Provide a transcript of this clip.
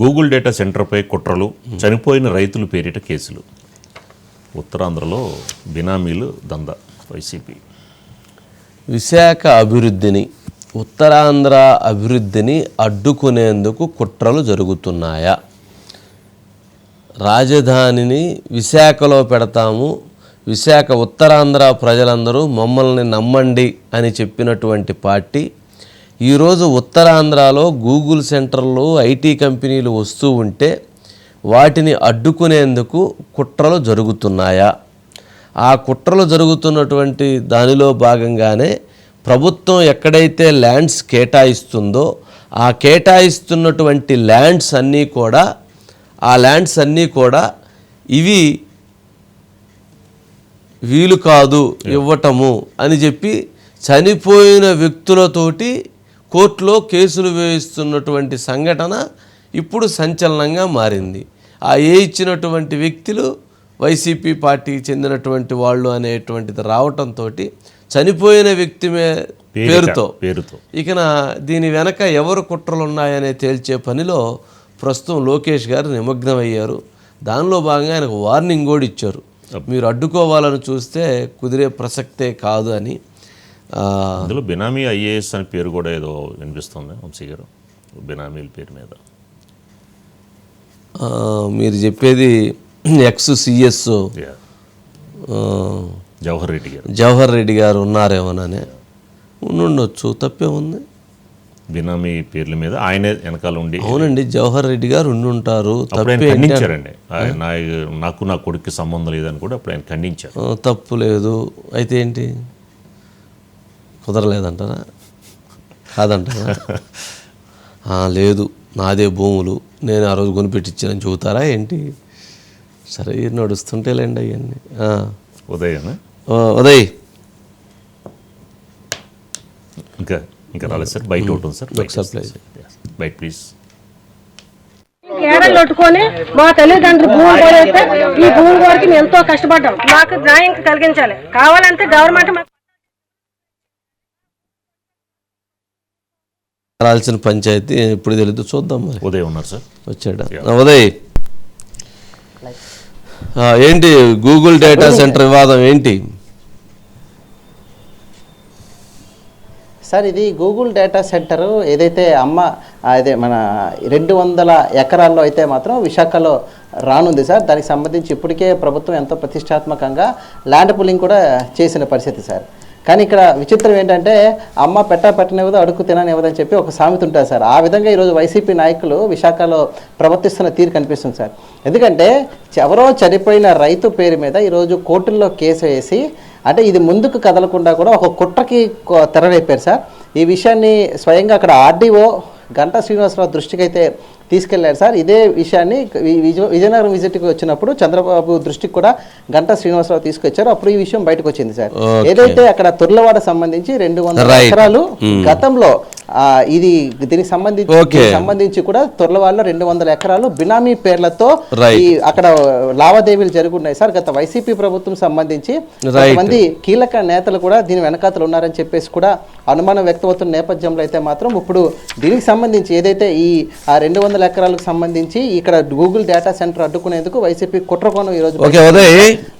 Google data సెంటర్పై కుట్రలు చనిపోయిన రైతుల పేరిట కేసులు. ఉత్తరాంధ్రలో బినామీలు దంద వైసీపీ. విశాఖ అభివృద్ధిని ఉత్తరాంధ్ర అభివృద్ధిని అడ్డుకునేందుకు కుట్రలు జరుగుతున్నాయా? రాజధానిని విశాఖలో పెడతాము విశాఖ ఉత్తరాంధ్ర ప్రజలందరూ మమ్మల్ని నమ్మండి అని చెప్పినటువంటి పార్టీ ఈరోజు ఉత్తరాంధ్రలో గూగుల్ సెంటర్లు ఐటీ కంపెనీలు వస్తూ ఉంటే వాటిని అడ్డుకునేందుకు కుట్రలు జరుగుతున్నాయా? ఆ కుట్రలు జరుగుతున్నటువంటి దానిలో భాగంగానే ప్రభుత్వం ఎక్కడైతే ల్యాండ్స్ కేటాయిస్తుందో ఆ కేటాయిస్తున్నటువంటి ల్యాండ్స్ అన్నీ కూడా ఆ ల్యాండ్స్ అన్నీ కూడా ఇవి వీలు కాదు ఇవ్వటము అని చెప్పి చనిపోయిన వ్యక్తులతోటి కోర్టులో కేసులు వేయిస్తున్నటువంటి సంఘటన ఇప్పుడు సంచలనంగా మారింది. ఆ ఏ ఇచ్చినటువంటి వ్యక్తులు వైసీపీ పార్టీకి చెందినటువంటి వాళ్ళు అనేటువంటిది రావటంతో చనిపోయిన వ్యక్తి పేరుతో. పేరుతో. ఇకన దీని వెనక ఎవరు కుట్రలు ఉన్నాయనే తేల్చే పనిలో ప్రస్తుతం లోకేష్ గారు నిమగ్నమయ్యారు. దానిలో భాగంగా ఆయనకు వార్నింగ్ కూడా ఇచ్చారు. మీరు అడ్డుకోవాలని చూస్తే కుదిరే ప్రసక్తే కాదు అని. అందులో బినామీ ఐఏఎస్ అని పేరు కూడా ఏదో వినిపిస్తుంది వంశీ గారు. బినామీల పేరు మీద. మీరు చెప్పేది ఎక్స్ సిఎస్. జవహర్ రెడ్డి గారు. జవహర్ రెడ్డి గారు ఉన్నారేమోననే. ఉండుండొచ్చు తప్పే ఉంది. బినామీ పేర్ల మీద ఆయనే వెనకాల ఉండి. అవునండి జవహర్ రెడ్డి గారు ఉండుంటారు. ఖండించారండి. నాకు నా కొడుక్కి సంబంధం లేదని కూడా అప్పుడు ఆయన ఖండించారు. తప్పు లేదు. అయితే ఏంటి? కుదరలేదంటారా? కాదంటారా? ఆ, లేదు. నాదే భూములు. నేను ఆ రోజు కొనిపెట్టించానని చెబుతారా ఏంటి? సరే నడుస్తుంటేలేండి అవన్నీ. ఆ. ఉదయం ఉదయ్. ఇంకా ఇంకా రాలేదు సార్. బయట ఉంటుంది సార్. బయట ప్లీజ్ ఏడలు కొట్టుకొని మా తల్లిదండ్రులు భూమి కొనేస్తే ఈ భూమి కొరికి మేము ఎంతో కష్టపడ్డాం. మాకు న్యాయం కలిగించాలి. కావాలంటే గవర్నమెంట్ రాల్సిన పంచాయతీ ఇప్పుడు తెలియదు చూద్దాం మరి. ఉదయం ఉన్నారు సార్. వచ్చాడా? ఆ, ఉదయ్. ఏంటి గూగుల్ డేటా సెంటర్ వివాదం ఏంటి? సార్ ఇది గూగుల్ డేటా సెంటర్ ఏదైతే అమ్మ అదే మన రెండు వందల ఎకరాల్లో అయితే మాత్రం విశాఖలో రానుంది సార్. దానికి సంబంధించి ఇప్పటికే ప్రభుత్వం ఎంతో ప్రతిష్టాత్మకంగా ల్యాండ్ పులింగ్ కూడా చేసిన పరిస్థితి సార్. కానీ ఇక్కడ విచిత్రం ఏంటంటే అమ్మ పెట్ట పెట్టనివ్వదు అడుగు తిననివ్వదని చెప్పి ఒక సామెత ఉంటుంది సార్. ఆ విధంగా ఈరోజు వైసీపీ నాయకులు విశాఖలో ప్రవర్తిస్తున్న తీరు కనిపిస్తుంది సార్. ఎందుకంటే ఎవరో చనిపోయిన రైతు పేరు మీద ఈరోజు కోర్టుల్లో కేసు వేసి అంటే ఇది ముందుకు కదలకుండా కూడా ఒక కుట్రకి కొ- తెరలేపారు సార్. ఈ విషయాన్ని స్వయంగా అక్కడ ఆర్డీఓ గంటా శ్రీనివాసరావు దృష్టికి అయితే తీసుకెళ్ళారు సార్ ఇదే విషయాన్ని విజయనగరం విజిట్కి వచ్చినప్పుడు చంద్రబాబు దృష్టికి కూడా గంటా శ్రీనివాసరావు తీసుకొచ్చారు అప్పుడు ఈ విషయం బయటకు వచ్చింది సార్. ఏదైతే అక్కడ తుర్లవాడ సంబంధించి రెండు వందల. ఎకరాలు గతంలో ఆ, ఇది దీనికి సంబంధించి సంబంధించి కూడా తుర్లవాడలో రెండు వందల ఎకరాలు బినామీ పేర్లతో. ఈ అక్కడ లావాదేవీలు జరుగున్నాయి సార్ గత వైసీపీ ప్రభుత్వం సంబంధించి. కొంతమంది కీలక నేతలు కూడా దీని వెనకాతలు ఉన్నారని చెప్పేసి కూడా అనుమానం వ్యక్తమవుతున్న నేపథ్యంలో అయితే మాత్రం ఇప్పుడు దీనికి సంబంధించి ఏదైతే ఈ ఆ రెండు వందల ఎకరాలకు సంబంధించి ఇక్కడ గూగుల్ డేటా సెంటర్ అడ్డుకునేందుకు వైసీపీ కుట్రకోణం ఈ రోజు ఓకే ఉదయ్